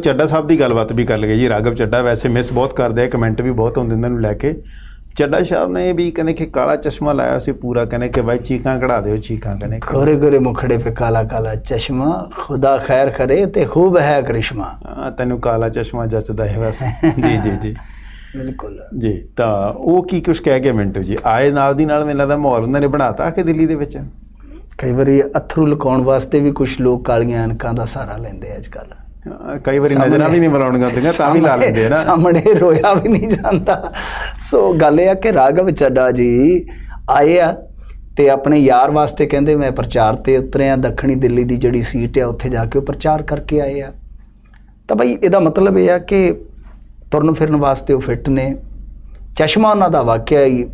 ਚੱਡਾ ਸਾਹਿਬ ਦੀ ਗੱਲਬਾਤ ਵੀ ਕਰ ਲਈਏ ਜੀ। ਰਾਗਵ ਚੱਡਾ ਵੈਸੇ ਮਿਸ ਬਹੁਤ ਕਰਦੇ ਆ ਕਮੈਂਟ ਵੀ ਬਹੁਤ ਹੁੰਦੇ ਇਹਨਾਂ ਨੂੰ ਲੈ ਕੇ। ਚੱਡਾ ਸਾਹਿਬ ਨੇ ਵੀ ਕਹਿੰਦੇ ਕਿ ਕਾਲਾ ਚਸ਼ਮਾ ਲਾਇਆ ਸੀ ਪੂਰਾ ਕਹਿੰਦੇ ਕਿ ਭਾਈ ਚੀਕਾਂ ਕਢਾ ਦਿਓ ਚੀਕਾਂ ਕਹਿੰਦੇ ਗੋਰੇ ਗੋਰੇ ਮੁਖੜੇ ਤੇ ਕਾਲਾ ਕਾਲਾ ਚਸ਼ਮਾ ਖੁਦਾ ਖੈਰ ਕਰੇ ਤੇ ਖੂਬ ਹੈ ਕਰਿਸ਼ਮਾ। ਤੈਨੂੰ ਕਾਲਾ ਚਸ਼ਮਾ ਜੱਚਦਾ ਹੈ ਬਸ। ਜੀ ਜੀ ਜੀ। ਬਿਲਕੁਲ। ਜੀ ਤਾਂ ਉਹ ਕੀ ਕੁਛ ਕਹਿ ਗਿਆ ਮਿੰਟੂ ਜੀ? ਆਏ ਨਾਲ ਦੀ ਨਾਲ ਮੈਨੂੰ ਦਾ ਮਾਹੌਲ ਉਹਨਾਂ ਨੇ ਬਣਾਤਾ ਕੇ ਦਿੱਲੀ ਦੇ ਵਿੱਚ? ਕਈ ਵਾਰੀ ਅਥਰੂ ਲਕਾਉਣ ਵਾਸਤੇ ਵੀ ਕੁਝ ਲੋਕ ਕਾਲੀਆਂ ਅਨਕਾਂ ਦਾ ਸਹਾਰਾ ਲੈਂਦੇ ਅੱਜ ਕੱਲ੍ਹ। ਕਈ ਵਾਰੀ ਨਜ਼ਰਾਂ ਵੀ ਨਹੀਂ ਮਰਾਉਣੀਆਂ ਹੁੰਦੀਆਂ ਤਾਂ ਵੀ ਲਾ ਲੈਂਦੇ ਨਾ। ਸਾਹਮਣੇ ਰੋਇਆ ਵੀ ਨਹੀਂ ਜਾਂਦਾ। ਸੋ ਗੱਲ ਇਹ ਆ ਕਿ ਰਾਘਵ ਚੱਡਾ ਜੀ ਆਏ ਆ ਤੇ ਆਪਣੇ ਯਾਰ ਵਾਸਤੇ ਕਹਿੰਦੇ ਮੈਂ ਪ੍ਰਚਾਰ ਤੇ ਉਤਰੇ ਆ ਦੱਖਣੀ ਦਿੱਲੀ ਦੀ ਜਿਹੜੀ ਸੀਟ ਆ ਉੱਥੇ ਜਾ ਕੇ ਉਹ ਪ੍ਰਚਾਰ ਕਰਕੇ ਆਏ ਆ। ਤਾਂ ਬਈ ਇਹਦਾ ਮਤਲਬ ਇਹ ਆ ਕਿ ਤੁਰਨ ਫਿਰਨ ਵਾਸਤੇ ਉਹ ਫਿੱਟ ਨੇ। ਚਸ਼ਮਾ ਉਹਨਾਂ ਦਾ ਵਾਕਿਆ ਹੀ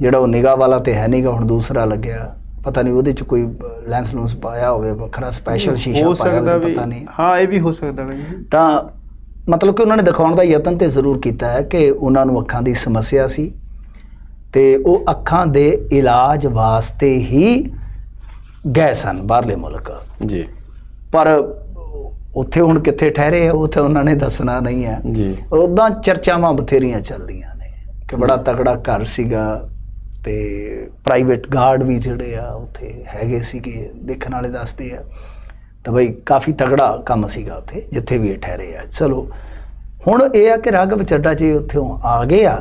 ਜਿਹੜਾ ਉਹ ਨਿਗਾਹ ਵਾਲਾ ਤੇ ਹੈ ਨਹੀਂਗਾ ਹੁਣ ਦੂਸਰਾ ਲੱਗਿਆ। ਪਤਾ ਨਹੀਂ ਉਹਦੇ ਚ ਕੋਈ ਲੈਂਸ ਲੂੰਸ ਪਾਇਆ ਹੋਵੇ ਵੱਖਰਾ ਸਪੈਸ਼ਲ ਸ਼ੀਸ਼ਾ ਹੋ ਪਾਇਆ ਹੋਵੇ ਪਤਾ ਨਹੀਂ। ਹਾਂ ਇਹ ਵੀ ਹੋ ਸਕਦਾ ਬਈ ਤਾਂ ਮਤਲਬ ਕਿ ਉਹਨਾਂ ਨੇ ਦਿਖਾਉਣ ਦਾ ਯਤਨ ਤੇ ਜ਼ਰੂਰ ਕੀਤਾ ਹੈ ਕਿ ਉਹਨਾਂ ਨੂੰ ਅੱਖਾਂ ਦੀ ਸਮੱਸਿਆ ਸੀ ਤੇ ਉਹ ਅੱਖਾਂ ਦੇ ਇਲਾਜ ਵਾਸਤੇ ਹੀ ਗਏ ਸਨ ਬਾਹਰਲੇ ਮੁਲਕ। ਜੀ। ਪਰ ਉੱਥੇ ਹੁਣ ਕਿੱਥੇ ਠਹਿਰੇ ਆ ਤਾਂ ਉਹਨਾਂ ਨੇ ਦੱਸਣਾ ਨਹੀਂ ਹੈ। ਜੀ। ਉਦਾਂ ਚਰਚਾਵਾਂ ਬਥੇਰੀਆਂ ਚੱਲਦੀਆਂ ਨੇ ਕਿ ਬੜਾ ਤਕੜਾ ਘਰ ਸੀਗਾ ਤੇ ਪ੍ਰਾਈਵੇਟ ਗਾਰਡ ਵੀ ਜਿਹੜੇ ਆ ਉੱਥੇ ਹੈਗੇ ਸੀਗੇ ਦੇਖਣ ਵਾਲੇ ਦੱਸਦੇ ਆ। ਤਾਂ ਬਈ ਕਾਫੀ ਤਗੜਾ ਕੰਮ ਸੀਗਾ ਉੱਥੇ ਜਿੱਥੇ ਵੀ ਇਹ ਠਹਿਰੇ ਆ। ਚਲੋ ਹੁਣ ਇਹ ਆ ਕਿ ਰਾਘਵ ਚੱਡਾ ਜੀ ਉੱਥੋਂ ਆ ਗਏ ਆ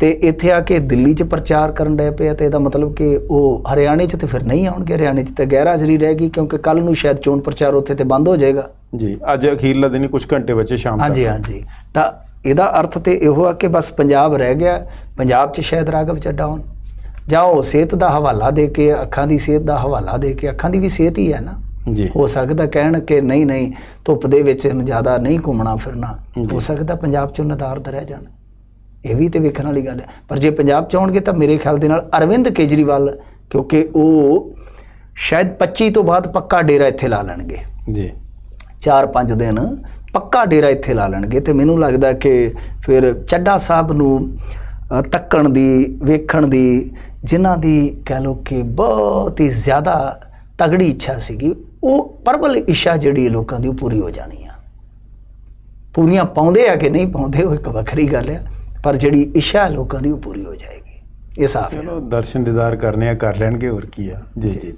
ਤੇ ਇੱਥੇ ਆ ਕੇ ਦਿੱਲੀ 'ਚ ਪ੍ਰਚਾਰ ਕਰਨ ਡਏ ਪਏ ਤੇ ਇਹਦਾ ਮਤਲਬ ਕਿ ਉਹ ਹਰਿਆਣੇ 'ਚ ਤੇ ਫਿਰ ਨਹੀਂ ਆਉਣਗੇ। ਹਰਿਆਣੇ 'ਚ ਤੇ ਗੈਰਹਾਜ਼ਰੀ ਰਹੇਗੀ ਕਿਉਂਕਿ ਕੱਲ ਨੂੰ ਸ਼ਾਇਦ ਚੋਣ ਪ੍ਰਚਾਰ ਉੱਥੇ ਤੇ ਬੰਦ ਹੋ ਜਾਏਗਾ। ਜੀ ਅੱਜ ਅਖੀਰਲਾ ਦਿਨ ਹੀ ਕੁਝ ਘੰਟੇ ਬਚੇ ਸ਼ਾਮ ਤੱਕ। ਹਾਂਜੀ ਹਾਂਜੀ। ਤਾਂ ਇਹਦਾ ਅਰਥ ਤੇ ਇਹੋ ਆ ਕਿ ਬਸ ਪੰਜਾਬ ਰਹਿ ਗਿਆ ਪੰਜਾਬ 'ਚ ਸ਼ਾਇਦ ਰਾਘਵ ਚੱਡਾ ਹੋਣ ਜਾਂ ਉਹ ਸਿਹਤ ਦਾ ਹਵਾਲਾ ਦੇ ਕੇ ਅੱਖਾਂ ਦੀ ਸਿਹਤ ਦਾ ਹਵਾਲਾ ਦੇ ਕੇ ਅੱਖਾਂ ਦੀ ਵੀ ਸਿਹਤ ਹੀ ਹੈ ਨਾ। ਜੀ। ਹੋ ਸਕਦਾ ਕਹਿਣ ਕਿ ਨਹੀਂ ਨਹੀਂ ਧੁੱਪ ਦੇ ਵਿੱਚ ਜ਼ਿਆਦਾ ਨਹੀਂ ਘੁੰਮਣਾ ਫਿਰਨਾ। ਹੋ ਸਕਦਾ ਪੰਜਾਬ 'ਚੋਂ ਨਦਾਰਦ ਰਹਿ ਜਾਣ। ਇਹ ਵੀ ਤੇ ਵੇਖਣ ਵਾਲੀ ਗੱਲ ਹੈ। ਪਰ ਜੇ ਪੰਜਾਬ 'ਚ ਆਉਣਗੇ ਤਾਂ ਮੇਰੇ ਖਿਆਲ ਦੇ ਨਾਲ ਅਰਵਿੰਦ ਕੇਜਰੀਵਾਲ ਕਿਉਂਕਿ ਉਹ ਸ਼ਾਇਦ 25 ਤੋਂ ਬਾਅਦ ਪੱਕਾ ਡੇਰਾ ਇੱਥੇ ਲਾ ਲੈਣਗੇ। ਜੀ। 4-5 ਦਿਨ ਪੱਕਾ ਡੇਰਾ ਇੱਥੇ ਲਾ ਲੈਣਗੇ ਤੇ ਮੈਨੂੰ ਲੱਗਦਾ ਕਿ ਫਿਰ ਚੱਡਾ ਸਾਹਿਬ ਨੂੰ ਤੱਕਣ ਦੀ ਵੇਖਣ ਦੀ ਜਿਨ੍ਹਾਂ ਦੀ ਕਹਿ ਲੋ ਕਿ ਬਹੁਤ ਹੀ ਜ਼ਿਆਦਾ ਤਗੜੀ ਇੱਛਾ ਸੀਗੀ, ਉਹ ਪਰਬਲ ਇੱਛਾ ਜਿਹੜੀ ਲੋਕਾਂ ਦੀ ਉਹ ਪੂਰੀ ਹੋ ਜਾਣੀ ਆ। ਪੂਰੀਆਂ ਪਾਉਂਦੇ ਆ ਕਿ ਨਹੀਂ ਪਾਉਂਦੇ, ਉਹ ਇੱਕ ਵੱਖਰੀ ਗੱਲ ਆ, ਪਰ ਜਿਹੜੀ ਇੱਛਾ ਲੋਕਾਂ ਦੀ ਉਹ ਪੂਰੀ ਹੋ ਜਾਏਗੀ। ਇਹ ਸਾਫ਼ ਹੈ। ਚਲੋ, ਦਰਸ਼ਨ ਦੀਦਾਰ ਕਰਨੇ ਆ, ਕਰ ਲੈਣਗੇ, ਹੋਰ ਕੀ ਆ। ਜੀ ਜੀ ਜੀ।